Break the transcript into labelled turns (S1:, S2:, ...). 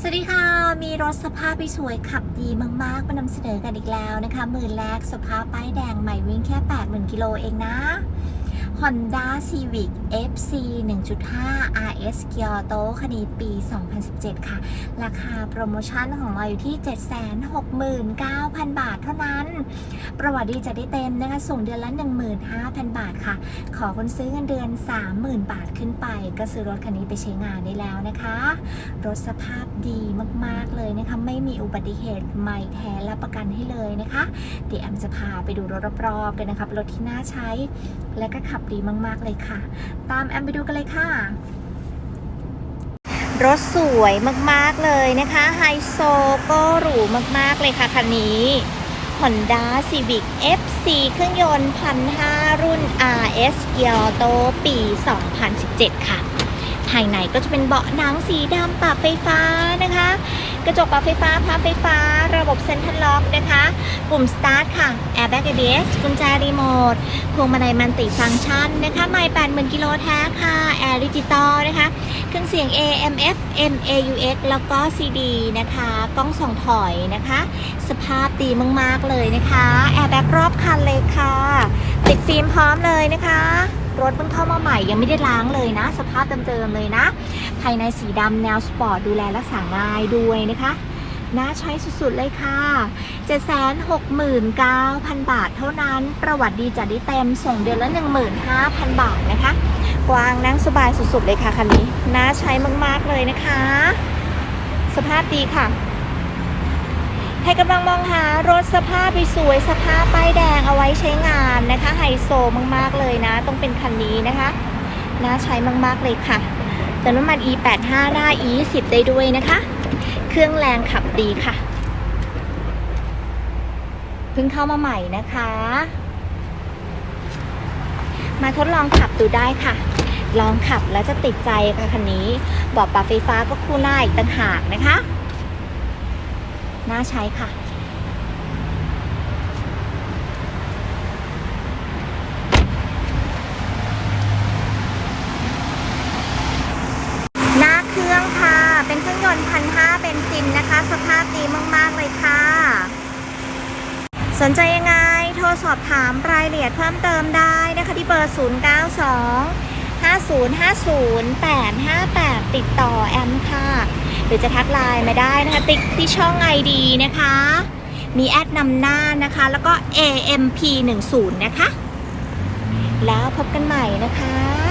S1: สวัสดีค่ะ มีรถสภาพสวยขับดีมาก ๆ มานำเสนอกันอีกแล้วนะคะ มือแรกสภาพป้ายแดงใหม่วิ่งแค่ 80,000กิโลเองนะ Honda Civic FC 1.5 RS Kyoto คันนี้ปี 2017 ค่ะ ราคาโปรโมชั่นของเราอยู่ที่ 769,000 บาทเท่านั้น ประวัติดีจะได้เต็มนะคะ ส่งเดือนละ 15,000 บาทค่ะ ขอคนซื้อเงินเดือน 30,000 บาทขึ้นไป ก็ซื้อรถคันนี้ไปใช้งานได้แล้วนะคะ รถสภาพดีมากๆเลยนะคะ ไม่มีอุบัติเหตุใหม่แท้และประกันให้เลยนะคะ เดี๋ยวแอมจะพาไปดูรถรอบๆกันนะคะรถที่น่าใช้และก็ขับดีมาก ๆ เลยค่ะ ตามแอมไปดูกันเลยค่ะ รถสวยมาก ๆ เลยนะคะ ไฮโซก็หรูมาก ๆ เลยค่ะคันนี้ Honda Civic FC เครื่องยนต์1,500รุ่น RS Kyoto ปี 2017 ค่ะ ภายในก็จะเป็นเบาะหนังสีดำปรับไฟฟ้านะคะ กระจกปรับไฟฟ้าพับไฟฟ้า ระบบเซ็นทรัลล็อกนะคะปุ่มสตาร์ทค่ะ Airbag ABS กุญแจรีโมทพวงมาลัยมันติฟังก์ชันนะคะไม่80,000กิโลแท้ค่ะแอร์ดิจิตอลนะคะเครื่องเสียง AM FM AUX แล้วก็ CD นะคะกล้องส่องถอยนะคะ สภาพดีมากๆเลยนะคะแอร์แบ็กรอบคันเลยค่ะ ติดฟิล์มพร้อมเลยนะคะ รถเพิ่งเข้ามาใหม่ยังไม่ได้ล้างเลยนะ สภาพเดิมๆเลยนะ ภายในสีดำแนวสปอร์ตดูแลรักษาง่ายด้วยนะคะน่าใช้สุดๆเลยค่ะ 769,000 บาทเท่านั้น ประวัติดีจัดได้เต็ม ส่งเดือนละ 15,000 บาทนะคะ กว้างนั่งสบายสุดๆเลยค่ะคันนี้ น่าใช้มากๆเลยนะคะ สภาพดีค่ะ ใครกำลังมองหารถสภาพสวยสภาพป้ายแดงเอาไว้ใช้งานนะคะ ไฮโซมากๆเลยนะ ต้องเป็นคันนี้นะคะ น่าใช้มากๆเลยค่ะ เติมน้ำมัน E85 ได้ E10 ได้ด้วยนะคะ เครื่องแรงขับดีค่ะ เพิ่งเข้ามาใหม่นะคะ มาทดลองขับดูได้ค่ะ ลองขับแล้วจะติดใจค่ะคันนี้บอกปรับไฟฟ้าก็คู่หน้าอีกต่างหากนะคะ น่าใช้ค่ะ หน้าเครื่องค่ะ เป็นเครื่องยนต์พันห้าเบนซินนะคะ สภาพดีมาก ๆ เลยค่ะ สนใจยังไง โทรสอบถามรายละเอียดเพิ่มเติมได้นะคะที่เบอร์ 092 5050 858 ติดต่อแอมค่ะ หรือจะทักไลน์มาได้นะคะ ติ๊กที่ช่องไอดีนะคะ มีแอดนำหน้านะคะ แล้วก็ AMP 1 0นะคะ แล้วพบกันใหม่นะคะ